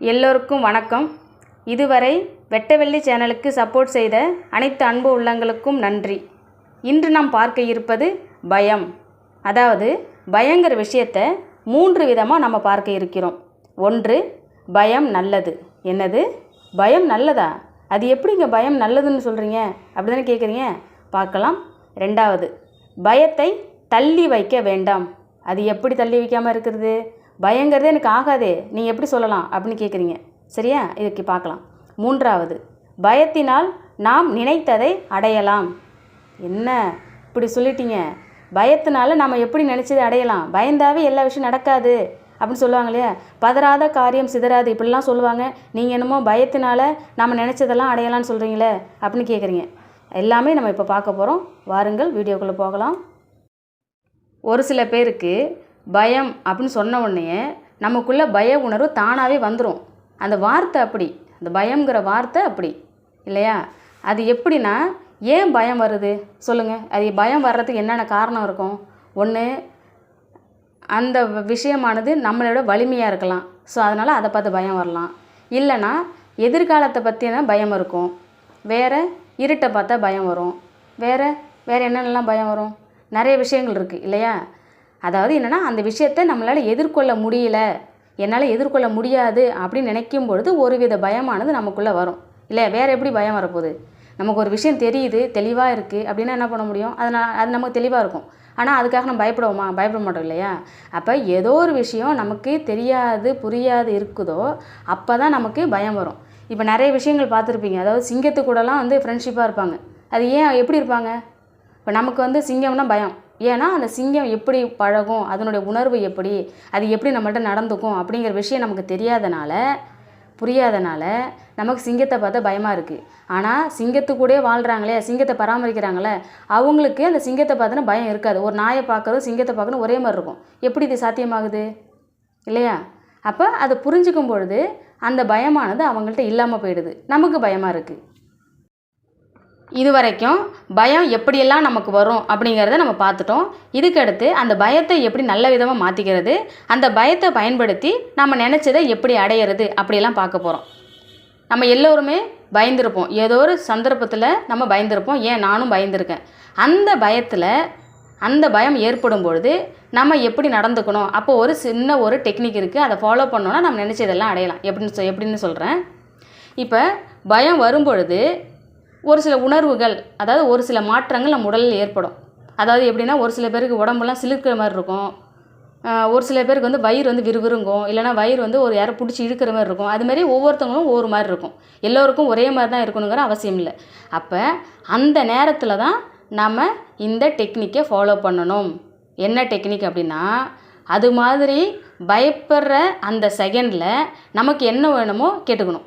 எல்லோருக்கும் வணக்கம். இதுவரை வெட்டவெள்ளி சேனலுக்கு சப்போர்ட் செய்த அனைத்து அன்பு உள்ளங்களுக்கும் நன்றி. இன்று நாம் பார்க்க இருப்பது பயம். அதாவது பயங்கிற விஷயத்தை மூன்று விதமாக நம்ம பார்க்க இருக்கிறோம். ஒன்று பயம் நல்லது. என்னது? பயம் நல்லதா? அது எப்படிங்க பயம் நல்லதுன்னு சொல்கிறீங்க அப்படி தானே கேட்குறீங்க பார்க்கலாம். ரெண்டாவது பயத்தை தள்ளி வைக்க வேண்டாம். அது எப்படி தள்ளி வைக்காமல் இருக்கிறது? பயங்கிறதே எனக்கு ஆகாதே. நீங்கள் எப்படி சொல்லலாம் அப்படின்னு கேட்குறீங்க சரியா? இதுக்கு பார்க்கலாம். மூன்றாவது பயத்தினால் நாம் நினைத்ததை அடையலாம். என்ன இப்படி சொல்லிட்டீங்க? பயத்தினால நம்ம எப்படி நினச்சதை அடையலாம்? பயந்தாவே எல்லா விஷயம் நடக்காது அப்படின்னு சொல்லுவாங்க இல்லையா? பதறாத காரியம் சிதறாது. இப்படிலாம் சொல்லுவாங்க. நீங்கள் என்னமோ பயத்தினால நம்ம நினச்சதெல்லாம் அடையலாம்னு சொல்கிறீங்களே அப்படின்னு கேட்குறீங்க எல்லாமே நம்ம இப்போ பார்க்க போகிறோம் வாருங்கள் வீடியோக்குள்ளே போகலாம். ஒரு சில பேருக்கு பயம் அப்படின்னு சொன்ன உடனே நமக்குள்ளே பய உணர்வு தானாகவே வந்துடும் அந்த வார்த்தை அப்படி அந்த பயங்கிற வார்த்தை அப்படி இல்லையா? அது எப்படின்னா ஏன் பயம் வருது? சொல்லுங்கள் அது பயம் வர்றதுக்கு என்னென்ன காரணம் இருக்கும்? ஒன்று அந்த விஷயமானது நம்மளோட வலிமையாக இருக்கலாம். ஸோ அதனால் அதை பார்த்து பயம் வரலாம். இல்லைன்னா எதிர்காலத்தை பற்றின பயம் இருக்கும். வேறு இருட்டை பார்த்தா பயம் வரும். வேறு வேறு என்னென்னலாம் பயம் வரும்? நிறைய விஷயங்கள் இருக்குது இல்லையா? அதாவது என்னென்னா அந்த விஷயத்தை நம்மளால் எதிர்கொள்ள முடியல என்னால் எதிர்கொள்ள முடியாது அப்படின்னு நினைக்கும் பொழுது ஒரு வித பயமானது நமக்குள்ளே வரும். இல்லையா? வேறு எப்படி பயம் வரப்போகுது? நமக்கு ஒரு விஷயம் தெரியுது தெளிவாக இருக்குது அப்படின்னா என்ன பண்ண முடியும்? அதனால் அது நமக்கு தெளிவாக இருக்கும். ஆனால் அதுக்காக நம்ம பயப்படுவோமா? பயப்பட மாட்டோம் இல்லையா? அப்போ ஏதோ ஒரு விஷயம் நமக்கு தெரியாது புரியாது இருக்குதோ அப்போ தான் நமக்கு பயம் வரும். இப்போ நிறைய விஷயங்கள் பார்த்துருப்பீங்க. அதாவது சிங்கத்து கூடலாம் வந்து ஃப்ரெண்ட்ஷிப்பாக இருப்பாங்க. அது ஏன் எப்படி இருப்பாங்க? இப்போ நமக்கு வந்து சிங்கம்னா பயம். ஏன்னா அந்த சிங்கம் எப்படி பழகும் அதனுடைய உணர்வு எப்படி அது எப்படி நம்மள்ட்ட நடந்துக்கும் அப்படிங்கிற விஷயம் நமக்கு தெரியாதனால புரியாதனால நமக்கு சிங்கத்தை பார்த்தா பயமாக இருக்குது ஆனால் சிங்கத்து கூட வாழ்கிறாங்களே சிங்கத்தை பராமரிக்கிறாங்களே அவங்களுக்கு அந்த சிங்கத்தை பார்த்தோன்னா பயம் இருக்காது. ஒரு நாயை பார்க்கறதும் சிங்கத்தை பார்க்கணும் ஒரே மாதிரி இருக்கும். எப்படி இது சாத்தியமாகுது? இல்லையா? அப்போ அதை புரிஞ்சுக்கும் பொழுது அந்த பயமானது அவங்கள்ட்ட இல்லாமல் போயிடுது. நமக்கு பயமாக இருக்குது இது வரைக்கும் பயம் எப்படியெல்லாம் நமக்கு வரும் அப்படிங்கிறத நம்ம பார்த்துட்டோம். இதுக்கடுத்து அந்த பயத்தை எப்படி நல்ல விதமாக மாற்றிக்கிறது அந்த பயத்தை பயன்படுத்தி நம்ம நினச்சதை எப்படி அடையிறது அப்படியெல்லாம் பார்க்க போகிறோம் நம்ம எல்லோருமே பயந்துருப்போம். ஏதோ ஒரு சந்தர்ப்பத்தில் நம்ம பயந்துருப்போம். ஏன் நானும் பயந்துருக்கேன். அந்த பயத்தில் அந்த பயம் ஏற்படும் பொழுது நம்ம எப்படி நடந்துக்கணும்? அப்போ ஒரு சின்ன ஒரு டெக்னிக் இருக்குது அதை ஃபாலோ பண்ணோன்னா நம்ம நினச்சதெல்லாம் அடையலாம். எப்படின்னு சொ எப்படின்னு சொல்கிறேன் இப்போ பயம் வரும்பொழுது ஒரு சில உணர்வுகள் அதாவது ஒரு சில மாற்றங்கள் நம்ம உடலில் ஏற்படும். அதாவது எப்படின்னா ஒரு சில பேருக்கு உடம்புலாம் சிலிர்க்கிற மாதிரி இருக்கும். ஒரு சில பேருக்கு வந்து வயிறு வந்து விறுவிறுங்கும். இல்லைனா வயிறு வந்து ஒரு யாரை பிடிச்சி இழுக்கிற மாதிரி இருக்கும். அதுமாரி ஒவ்வொருத்தவங்களும் ஒவ்வொரு மாதிரி இருக்கும். எல்லோருக்கும் ஒரே மாதிரி தான் இருக்கணுங்கிற அவசியம் இல்லை. அப்போ அந்த நேரத்தில் தான் நம்ம இந்த டெக்னிக்கை ஃபாலோ பண்ணணும். என்ன டெக்னிக் அப்படின்னா அது மாதிரி பயப்படுற அந்த செகண்டில் நமக்கு என்ன வேணுமோ கேட்டுக்கணும்.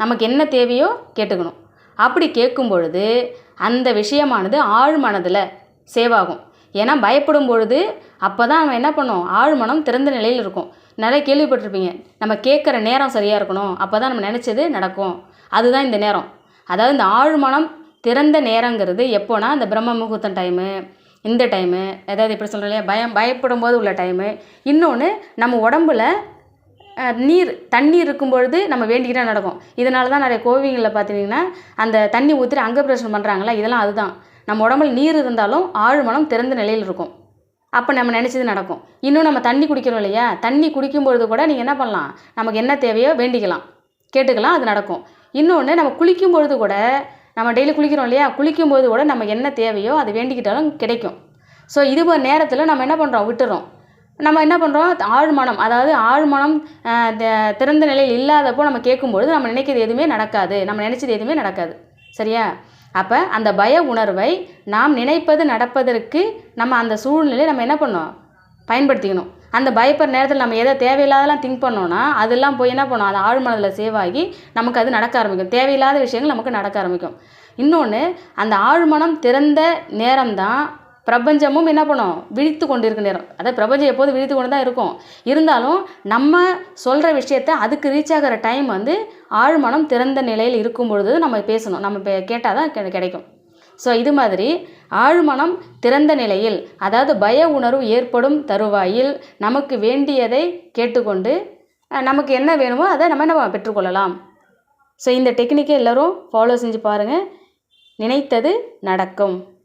நமக்கு என்ன தேவையோ கேட்டுக்கணும். அப்படி கேட்கும் பொழுது அந்த விஷயமானது ஆழ் மனதில் சேவ் ஆகும் ஏன்னா பயப்படும் பொழுது அப்போ தான் நம்ம என்ன பண்ணோம் ஆழ் மனம் திறந்த நிலையில் இருக்கும். நிறைய கேள்விப்பட்டிருப்பீங்க. நம்ம கேட்குற நேரம் சரியாக இருக்கணும். அப்போ தான் நம்ம நினச்சது நடக்கும். அதுதான் இந்த நேரம். அதாவது இந்த ஆழ் மனம் திறந்த நேரங்கிறது எப்போனா இந்த பிரம்ம முகூர்த்தம் டைமு இந்த டைமு ஏதாவது இப்படி சொல்கிறோம் இல்லையா? பயம் பயப்படும் போது உள்ள டைமு இன்னொன்று நம்ம உடம்புல நீர் தண்ணீர் இருக்கும் பொழுது நம்ம வேண்டிக்கிட்டே நடக்கும். இதனால தான் நிறைய கோவில்களில் பார்த்தீங்கன்னா அந்த தண்ணி ஊற்றி அங்க பிரச்சனை பண்ணுறாங்களா இதெல்லாம் அதுதான். நம்ம உடம்புல நீர் இருந்தாலும் ஆழ்மனம் திறந்த நிலையில் இருக்கும். அப்போ நம்ம நினச்சது நடக்கும். இன்னும் நம்ம தண்ணி குடிக்கிறோம் இல்லையா? தண்ணி குடிக்கும்பொழுது கூட நீங்கள் என்ன பண்ணலாம்? நமக்கு என்ன தேவையோ வேண்டிக்கலாம். கேட்டுக்கலாம் அது நடக்கும். இன்னொன்று நம்ம குளிக்கும் பொழுது கூட நம்ம டெய்லி குளிக்கிறோம் இல்லையா? குளிக்கும்போது கூட நம்ம என்ன தேவையோ அது வேண்டிக்கிட்டாலும் கிடைக்கும். ஸோ இது நேரத்தில் நம்ம என்ன பண்ணுறோம் விட்டுறோம். நம்ம என்ன பண்ணுறோம் ஆழ்மனம். அதாவது ஆழ்மனம் திறந்த நிலையில் இல்லாதப்போ நம்ம கேட்கும்பொழுது நம்ம நினைக்கிறது எதுவுமே நடக்காது. நம்ம நினச்சது எதுவுமே நடக்காது. சரியா? அப்போ அந்த பய உணர்வை நாம் நினைப்பது நடப்பதற்கு நம்ம அந்த சூழ்நிலையை நம்ம என்ன பண்ணோம் பயன்படுத்திக்கணும். அந்த பயப்படுற நேரத்தில் நம்ம எதை தேவையில்லாதெல்லாம் திங்க் பண்ணோன்னா அதெல்லாம் போய் என்ன பண்ணோம் அது ஆழ்மனதில் சேவ் ஆகி நமக்கு அது நடக்க ஆரம்பிக்கும். தேவையில்லாத விஷயங்கள் நமக்கு நடக்க ஆரம்பிக்கும். இன்னொன்று அந்த ஆழ்மனம் திறந்த நேரம்தான் பிரபஞ்சமும் என்ன பண்ணும்? விழித்து கொண்டு இருக்க நேரம். அதாவது பிரபஞ்சம் எப்போதும் விழித்து கொண்டு தான் இருக்கும். இருந்தாலும் நம்ம சொல்கிற விஷயத்த அதுக்கு ரீச் ஆகிற டைம் வந்து ஆழ்மனம் திறந்த நிலையில் இருக்கும் பொழுது நம்ம பேசணும். நம்ம கேட்டால் தான் கிடைக்கும். ஸோ இது மாதிரி ஆழ்மனம் திறந்த நிலையில் அதாவது பய உணர்வு ஏற்படும் தருவாயில் நமக்கு வேண்டியதை கேட்டுக்கொண்டு நமக்கு என்ன வேணுமோ அதை நம்ம நம்ம பெற்றுக்கொள்ளலாம். ஸோ இந்த டெக்னிக்கை எல்லோரும் ஃபாலோ செஞ்சு பாருங்கள் நினைத்தது நடக்கும்.